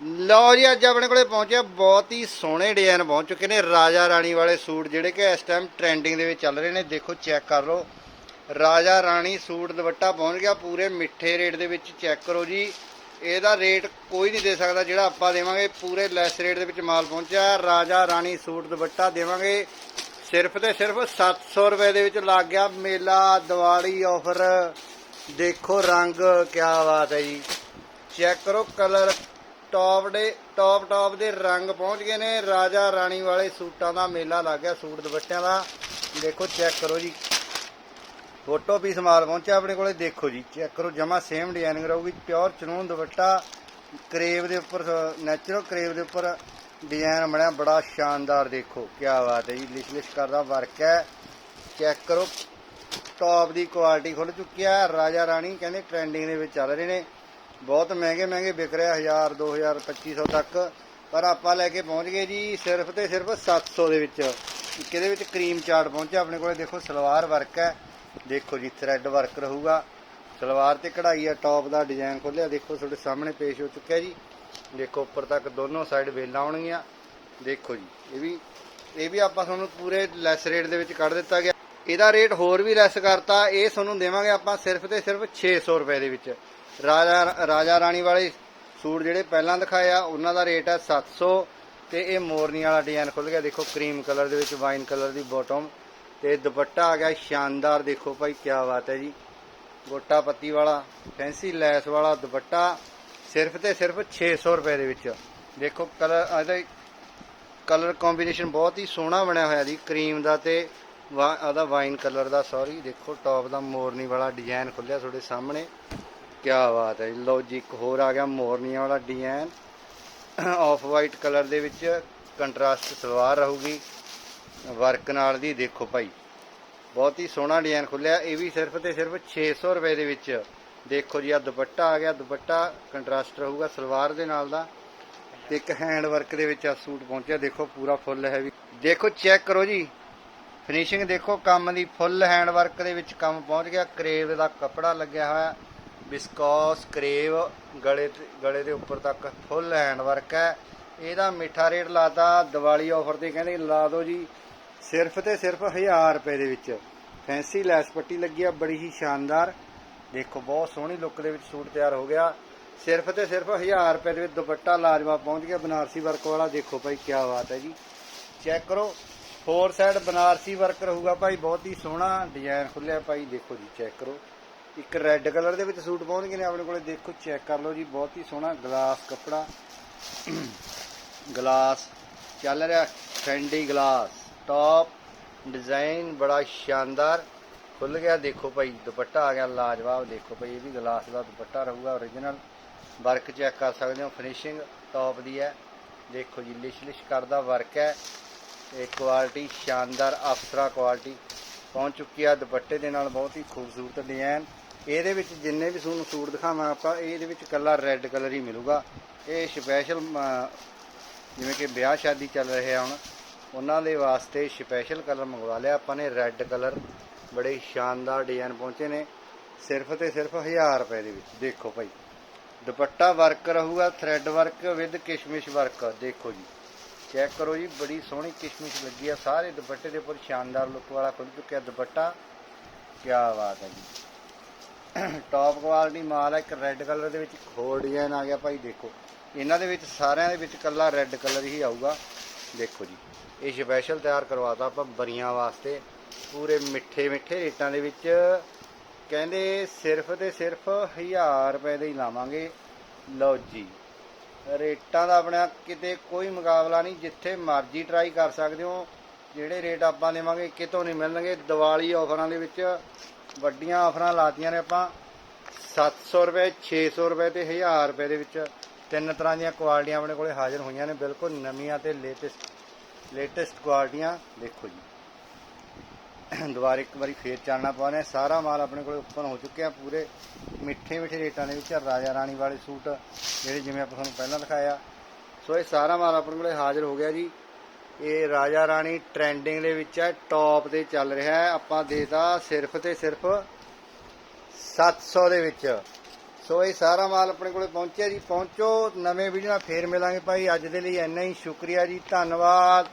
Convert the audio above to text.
ਲਓ ਜੀ, ਅੱਜ ਆਪਣੇ ਕੋਲੇ ਪਹੁੰਚਿਆ ਬਹੁਤ ਹੀ ਸੋਹਣੇ ਡਿਜ਼ਾਈਨ, ਪਹੁੰਚ ਚੁੱਕੇ ਨੇ ਰਾਜਾ ਰਾਣੀ ਵਾਲੇ ਸੂਟ, ਜਿਹੜੇ ਕਿ ਇਸ ਟਾਈਮ ਟ੍ਰੈਂਡਿੰਗ ਦੇ ਵਿੱਚ ਚੱਲ ਰਹੇ ਨੇ। ਦੇਖੋ ਚੈੱਕ ਕਰ ਲਓ। ਰਾਜਾ ਰਾਣੀ ਸੂਟ ਦੁਪੱਟਾ ਪਹੁੰਚ ਗਿਆ, ਪੂਰੇ ਮਿੱਠੇ ਰੇਟ ਦੇ ਵਿੱਚ ਚੈੱਕ ਕਰੋ ਜੀ। ਇਹਦਾ ਰੇਟ ਕੋਈ ਨਹੀਂ ਦੇ ਸਕਦਾ ਜਿਹੜਾ ਆਪਾਂ ਦੇਵਾਂਗੇ। ਪੂਰੇ ਲੈਸ ਰੇਟ ਦੇ ਵਿੱਚ ਮਾਲ ਪਹੁੰਚਿਆ। ਰਾਜਾ ਰਾਣੀ ਸੂਟ ਦੁਪੱਟਾ ਦੇਵਾਂਗੇ। ਸਿਰਫ ਤੇ ਸਿਰਫ 700 ਰੁਪਏ ਦੇ ਵਿੱਚ ਲੱਗ ਗਿਆ ਮੇਲਾ, ਦੀਵਾਲੀ ਆਫਰ ਦੇਖੋ ਰੰਗ, ਕਿਆ ਬਾਤ ਹੈ ਜੀ। ਚੈੱਕ ਕਰੋ ਕਲਰ ਟੌਪ ਦੇ, ਟੌਪ ਟੌਪ ਦੇ ਰੰਗ ਪਹੁੰਚ ਗਏ ਨੇ। ਰਾਜਾ ਰਾਣੀ ਵਾਲੇ ਸੂਟਾਂ ਦਾ ਮੇਲਾ ਲੱਗ ਗਿਆ, ਸੂਟ ਦੁਪੱਟਿਆਂ ਦਾ। ਦੇਖੋ, ਚੈੱਕ ਕਰੋ ਜੀ। ਫੋਟੋ ਪੀਸ ਮਾਲ ਪਹੁੰਚਿਆ ਆਪਣੇ ਕੋਲੇ, ਦੇਖੋ ਜੀ। ਚੈੱਕ ਕਰੋ, ਜਮਾ ਸੇਮ ਡਿਜ਼ਾਈਨਿੰਗ ਰਹੂਗੀ। ਪਿਓਰ ਚਨੂਨ ਦੁਪੱਟਾ, ਕਰੇਵ ਦੇ ਉੱਪਰ ਨੈਚੁਰਲ ਕਰੇਵ ਦੇ ਉੱਪਰ ਡਿਜ਼ਾਈਨ ਬਣਿਆ। ਬੜਾ ਸ਼ਾਨਦਾਰ ਦੇਖੋ ਕੀ ਬਾਤ ਹੈ ਜੀ। ਲਿਸ਼ ਲਿਸ਼ ਕਰਦਾ ਵਰਕ ਹੈ। ਚੈੱਕ ਕਰੋ ਟੌਪ ਦੀ ਕੁਆਲਿਟੀ ਖੁੱਲ ਚੁੱਕੀ ਹੈ। ਰਾਜਾ ਰਾਣੀ ਕਹਿੰਦੇ ਟ੍ਰੈਂਡਿੰਗ ਦੇ ਵਿੱਚ ਚੱਲ ਰਹੇ ਨੇ। ਬਹੁਤ ਮਹਿੰਗੇ ਮਹਿੰਗੇ ਵਿਕ ਰਿਹਾ 1000 2000 2500 ਤੱਕ। ਪਰ ਆਪਾਂ ਲੈ ਕੇ ਪਹੁੰਚ ਗਏ ਜੀ ਸਿਰਫ ਤੇ ਸਿਰਫ 700 ਦੇ ਵਿੱਚ। ਇੱਕ ਇਹਦੇ ਵਿੱਚ? ਕਰੀਮ ਚਾਰਟ ਪਹੁੰਚਿਆ ਆਪਣੇ ਕੋਲੇ। ਦੇਖੋ, ਸਲਵਾਰ ਵਰਕ ਹੈ। ਦੇਖੋ ਜੀ ਥ੍ਰੈਡ ਵਰਕ ਰਹੂਗਾ। ਸਲਵਾਰ ਤੇ ਕਢਾਈ ਆ ਟੌਪ ਦਾ ਡਿਜ਼ਾਈਨ ਖੋਲਿਆ। ਦੇਖੋ, ਤੁਹਾਡੇ ਸਾਹਮਣੇ ਪੇਸ਼ ਹੋ ਚੁੱਕਿਆ ਜੀ। ਦੇਖੋ, ਉੱਪਰ ਤੱਕ ਦੋਨੋਂ ਸਾਈਡ ਵੇਲਾਂ ਆਉਣਗੀਆਂ। ਦੇਖੋ ਜੀ, ਇਹ ਵੀ ਇਹ ਵੀ ਆਪਾਂ ਤੁਹਾਨੂੰ ਪੂਰੇ ਲੈਸ ਰੇਟ ਦੇ ਵਿੱਚ ਕੱਢ ਦਿੱਤਾ ਗਿਆ। ਇਹਦਾ ਰੇਟ ਹੋਰ ਵੀ ਲੈਸ ਕਰਤਾ, ਇਹ ਤੁਹਾਨੂੰ ਦੇਵਾਂਗੇ ਆਪਾਂ ਸਿਰਫ ਤੇ ਸਿਰਫ 600 ਰੁਪਏ ਦੇ ਵਿੱਚ। ਰਾਜਾ ਰਾਜਾ ਰਾਣੀ ਵਾਲੇ ਸੂਟ ਜਿਹੜੇ ਪਹਿਲਾਂ ਦਿਖਾਇਆ ਉਹਨਾਂ ਦਾ ਰੇਟ ਹੈ 700 ਤੇ ਇਹ ਮੋਰਨੀ ਵਾਲਾ ਡਿਜ਼ਾਈਨ ਖੁੱਲ ਗਿਆ। ਦੇਖੋ, ਕਰੀਮ ਕਲਰ ਦੇ ਵਿੱਚ, ਵਾਈਨ ਕਲਰ ਦੀ ਬਾਟਮ ਤੇ ਦੁਪੱਟਾ ਆ ਗਿਆ, ਸ਼ਾਨਦਾਰ। ਦੇਖੋ ਭਾਈ ਕੀ ਬਾਤ ਹੈ ਜੀ। ਗੋਟਾ ਪੱਤੀ ਵਾਲਾ ਫੈਂਸੀ ਲੈਸ ਵਾਲਾ ਦੁਪੱਟਾ ਸਿਰਫ ਤੇ ਸਿਰਫ 600 ਰੁਪਏ ਦੇ ਵਿੱਚ। ਦੇਖੋ, ਕਲਰ, ਇਹਦਾ ਕਲਰ ਕੰਬੀਨੇਸ਼ਨ ਬਹੁਤ ਹੀ ਸੋਹਣਾ ਬਣਿਆ ਹੋਇਆ ਜੀ, ਕਰੀਮ ਦਾ ਤੇ ਵਾ- ਉਹਦਾ ਵਾਈਨ ਕਲਰ ਦਾ ਸੌਰੀ ਦੇਖੋ ਟੌਪ ਦਾ ਮੋਰਨੀ ਵਾਲਾ ਡਿਜ਼ਾਈਨ ਖੁੱਲਿਆ ਤੁਹਾਡੇ ਸਾਹਮਣੇ। ਕੀ ਬਾਤ ਹੈ ਜੀ। ਲਓ ਜੀ, ਇੱਕ ਹੋਰ ਆ ਗਿਆ ਮੋਰਨੀਆਂ ਵਾਲਾ ਡਿਜ਼ਾਈਨ ਆਫ ਵਾਈਟ ਕਲਰ ਦੇ ਵਿੱਚ ਕੰਟਰਾਸਟ ਸਲਵਾਰ ਰਹੂਗੀ। ਵਰਕ ਨਾਲ ਦੀ ਦੇਖੋ ਭਾਈ, ਬਹੁਤ ਹੀ ਸੋਹਣਾ ਡਿਜ਼ਾਈਨ ਖੁੱਲਿਆ। ਇਹ ਵੀ ਸਿਰਫ ਤੇ ਸਿਰਫ 600 ਰੁਪਏ ਦੇ ਵਿੱਚ। ਦੇਖੋ ਜੀ ਆ ਦੁਪੱਟਾ ਆ ਗਿਆ, ਦੁਪੱਟਾ ਕੰਟਰਾਸਟ ਰਹੂਗਾ ਸਲਵਾਰ ਦੇ ਨਾਲ ਦਾ। ਤੇ ਇੱਕ ਹੈਂਡ ਵਰਕ ਦੇ ਵਿੱਚ ਆ ਸੂਟ ਪਹੁੰਚਿਆ, ਦੇਖੋ, ਪੂਰਾ ਫੁੱਲ ਹੈ ਵੀ ਦੇਖੋ ਚੈੱਕ ਕਰੋ ਜੀ ਫਿਨਿਸ਼ਿੰਗ ਦੇਖੋ, ਕੰਮ ਦੀ ਫੁੱਲ ਹੈਂਡ ਵਰਕ ਦੇ ਵਿੱਚ ਕੰਮ ਪਹੁੰਚ ਗਿਆ। ਕਰੇਵ ਦਾ ਕੱਪੜਾ ਲੱਗਿਆ ਹੋਇਆ। ਬਿਸਕੌਸ ਕਰੇਵ ਗਲੇ ਤੇ- ਗਲੇ ਦੇ ਉੱਪਰ ਤੱਕ ਫੁੱਲ ਹੈਂਡ ਵਰਕ ਹੈ। ਇਹਦਾ ਮਿੱਠਾ ਰੇਟ ਲਾਤਾ, ਦੀਵਾਲੀ ਆਫਰ ਤੇ ਕਹਿੰਦੇ ਲਾ ਦਿਓ ਜੀ। ਸਿਰਫ ਤੇ ਸਿਰਫ 1000 ਰੁਪਏ ਦੇ ਵਿੱਚ। ਫੈਂਸੀ ਲੈਸ ਪੱਟੀ ਲੱਗੀ ਆ, ਬੜੀ ਹੀ ਸ਼ਾਨਦਾਰ। ਦੇਖੋ, ਬਹੁਤ ਸੋਹਣੀ ਲੁੱਕ ਦੇ ਵਿੱਚ ਸੂਟ ਤਿਆਰ ਹੋ ਗਿਆ। ਸਿਰਫ ਤੇ ਸਿਰਫ 1000 ਰੁਪਏ ਦੇ ਵਿੱਚ ਦੁਪੱਟਾ ਲਾਜਵਾ ਪਹੁੰਚ ਗਿਆ। ਬਨਾਰਸੀ ਵਰਕ ਵਾਲਾ, ਦੇਖੋ ਭਾਈ ਕੀ ਬਾਤ ਹੈ ਜੀ। ਚੈੱਕ ਕਰੋ। ਹੋਰ ਸਾਈਡ ਬਨਾਰਸੀ ਵਰਕ ਰਹੂਗਾ ਭਾਈ, ਬਹੁਤ ਹੀ ਸੋਹਣਾ ਡਿਜ਼ਾਈਨ ਖੁੱਲਿਆ ਭਾਈ, ਦੇਖੋ ਜੀ ਚੈੱਕ ਕਰੋ। ਇੱਕ ਰੈੱਡ ਕਲਰ ਦੇ ਵਿੱਚ ਸੂਟ ਪਹੁੰਚ ਗਏ ਨੇ ਆਪਣੇ ਕੋਲੇ, ਦੇਖੋ ਚੈੱਕ ਕਰ ਲਓ ਜੀ, ਬਹੁਤ ਹੀ ਸੋਹਣਾ ਗਲਾਸ ਕੱਪੜਾ। ਗਲਾਸ ਚੱਲ ਰਿਹਾ ਫੈਂਡੀ ਗਲਾਸ ਟੌਪ ਡਿਜ਼ਾਈਨ ਬੜਾ ਸ਼ਾਨਦਾਰ। ਖੁੱਲ ਗਿਆ, ਦੇਖੋ ਭਾਈ, ਦੁਪੱਟਾ ਆ ਗਿਆ, ਲਾਜਵਾਬ, ਦੇਖੋ ਭਾਈ, ਇਹ ਵੀ ਗਲਾਸ ਦਾ ਦੁਪੱਟਾ ਰਹੂਗਾ origignal ਵਰਕ ਚੈੱਕ ਕਰ ਸਕਦੇ ਹੋ ਫਿਨਿਸ਼ਿੰਗ ਟੌਪ ਦੀ ਹੈ। ਦੇਖੋ ਜੀ ਲਿਸ਼ ਲਿਸ਼ ਕਰਦਾ ਵਰਕ ਹੈ। ਇਹ ਕੁਆਲਿਟੀ ਸ਼ਾਨਦਾਰ ਅਫਸਰਾ ਕੁਆਲਿਟੀ ਪਹੁੰਚ ਚੁੱਕੀ ਆ, ਦੁਪੱਟੇ ਦੇ ਨਾਲ ਬਹੁਤ ਹੀ ਖੂਬਸੂਰਤ ਡਿਜ਼ਾਈਨ ਇਹਦੇ ਵਿੱਚ ਜਿੰਨੇ ਵੀ ਤੁਹਾਨੂੰ ਸੂਟ ਦਿਖਾਵਾਂ ਆਪਾਂ, ਇਹਦੇ ਵਿੱਚ ਕੱਲਾ ਰੈੱਡ ਕਲਰ ਹੀ ਮਿਲੂਗਾ। ਇਹ ਸਪੈਸ਼ਲ ਜਿਵੇਂ ਕਿ ਵਿਆਹ ਸ਼ਾਦੀ ਚੱਲ ਰਹੇ ਆ ਹੁਣ, ਉਹਨਾਂ ਦੇ ਵਾਸਤੇ ਸਪੈਸ਼ਲ ਕਲਰ ਮੰਗਵਾ ਲਿਆ ਆਪਾਂ ਨੇ ਰੈੱਡ ਕਲਰ ਬੜੇ ਸ਼ਾਨਦਾਰ ਡਿਜ਼ਾਈਨ ਪਹੁੰਚੇ ਨੇ, ਸਿਰਫ ਤੇ ਸਿਰਫ 1000 ਰੁਪਏ ਦੇ ਵਿੱਚ। ਦੇਖੋ ਭਾਈ, ਦੁਪੱਟਾ ਵਰਕ ਰਹੂਗਾ ਥ੍ਰੈਡ ਵਰਕ ਵਿਦ ਕਿਸ਼ਮਿਸ਼ ਵਰਕ ਦੇਖੋ ਜੀ। ਚੈੱਕ ਕਰੋ ਜੀ, ਬੜੀ ਸੋਹਣੀ ਕਿਸ਼ਮਿਸ਼ ਲੱਗੀ ਆ। ਸਾਰੇ ਦੁਪੱਟੇ ਦੇ ਉੱਪਰ ਸ਼ਾਨਦਾਰ ਲੁੱਕ ਵਾਲਾ ਖੁੱਲ ਚੁੱਕਿਆ ਦੁਪੱਟਾ। ਕੀ ਬਾਤ ਹੈ ਜੀ। ਟੌਪ ਕੁਆਲਿਟੀ ਮਾਲ ਹੈ ਇੱਕ ਰੈੱਡ ਕਲਰ ਦੇ ਵਿੱਚ ਹੋਰ ਡਿਜ਼ਾਈਨ ਆ ਗਿਆ ਭਾਈ, ਦੇਖੋ। ਇਹਨਾਂ ਦੇ ਵਿੱਚ, ਸਾਰਿਆਂ ਦੇ ਵਿੱਚ ਕੱਲਾ ਰੈੱਡ ਕਲਰ ਹੀ ਆਊਗਾ। ਦੇਖੋ ਜੀ, ਇਹ ਸਪੈਸ਼ਲ ਤਿਆਰ ਕਰਵਾਤਾ ਆਪਾਂ ਬਰੀਆਂ ਵਾਸਤੇ। ਪੂਰੇ ਮਿੱਠੇ ਮਿੱਠੇ ਰੇਟਾਂ ਦੇ ਵਿੱਚ ਕਹਿੰਦੇ ਸਿਰਫ ਤੇ ਸਿਰਫ 1000 ਰੁਪਏ ਦੇ ਹੀ ਲਾਵਾਂਗੇ। ਲਓ ਜੀ। ਰੇਟਾਂ ਦਾ ਆਪਣਾ ਕਿਤੇ ਕੋਈ ਮੁਕਾਬਲਾ ਨਹੀਂ, ਜਿੱਥੇ ਮਰਜ਼ੀ ਟਰਾਈ ਕਰ ਸਕਦੇ ਹੋ। ਜਿਹੜੇ ਰੇਟ ਆਪਾਂ ਦੇਵਾਂਗੇ ਕਿਤੋਂ ਨਹੀਂ ਮਿਲਣਗੇ। ਦੀਵਾਲੀ ਆਫਰਾਂ ਦੇ ਵਿੱਚ ਵੱਡੀਆਂ ਆਫਰਾਂ ਲਾਤੀਆਂ ਨੇ ਆਪਾਂ। 700 ਰੁਪਏ 600 ਰੁਪਏ ਤੇ 1000 ਰੁਪਏ ਦੇ ਵਿੱਚ ਤਿੰਨ ਤਰ੍ਹਾਂ ਦੀਆਂ ਕੁਆਲਟੀਆਂ ਆਪਣੇ ਕੋਲੇ ਹਾਜ਼ਰ ਹੋਈਆਂ ਨੇ। ਬਿਲਕੁਲ ਨਵੀਆਂ ਤੇ ਲੇਟੈਸਟ ਲੇਟੈਸਟ ਕੁਆਲਟੀਆਂ ਦੇਖੋ ਜੀ। ਦੁਬਾਰਾ ਇੱਕ ਵਾਰੀ ਫੇਰ ਚਾਨਣਾ ਪਾਉਣੇ ਸਾਰਾ ਮਾਲ ਆਪਣੇ ਕੋਲ ਓਪਨ ਹੋ ਚੁੱਕਿਆ, ਪੂਰੇ ਮਿੱਠੇ ਮਿੱਠੇ ਰੇਟਾਂ ਦੇ ਵਿੱਚ, ਰਾਜਾ ਰਾਣੀ ਵਾਲੇ ਸੂਟ, ਜਿਹੜੇ ਜਿਵੇਂ ਆਪਾਂ ਤੁਹਾਨੂੰ ਪਹਿਲਾਂ ਦਿਖਾਇਆ। ਸੋ ਇਹ ਸਾਰਾ ਮਾਲ ਆਪਣੇ ਕੋਲੇ ਹਾਜ਼ਰ ਹੋ ਗਿਆ ਜੀ। ਇਹ ਰਾਜਾ ਰਾਣੀ ਟ੍ਰੈਂਡਿੰਗ ਦੇ ਵਿੱਚ ਹੈ, ਟੌਪ ਤੇ ਚੱਲ ਰਿਹਾ ਹੈ। ਆਪਾਂ ਦੇਤਾ ਸਿਰਫ ਤੇ ਸਿਰਫ 700 ਦੇ ਵਿੱਚ। ਸੋ ਇਹ ਸਾਰਾ ਮਾਲ ਆਪਣੇ ਕੋਲੇ ਪਹੁੰਚਿਆ ਜੀ। ਪਹੁੰਚੋ, ਨਵੇਂ ਵੀਡੀਓ ਨਾਲ ਫੇਰ ਮਿਲਾਂਗੇ ਭਾਈ। ਅੱਜ ਦੇ ਲਈ ਇੰਨਾ ਹੀ। ਸ਼ੁਕਰੀਆ ਜੀ। ਧੰਨਵਾਦ।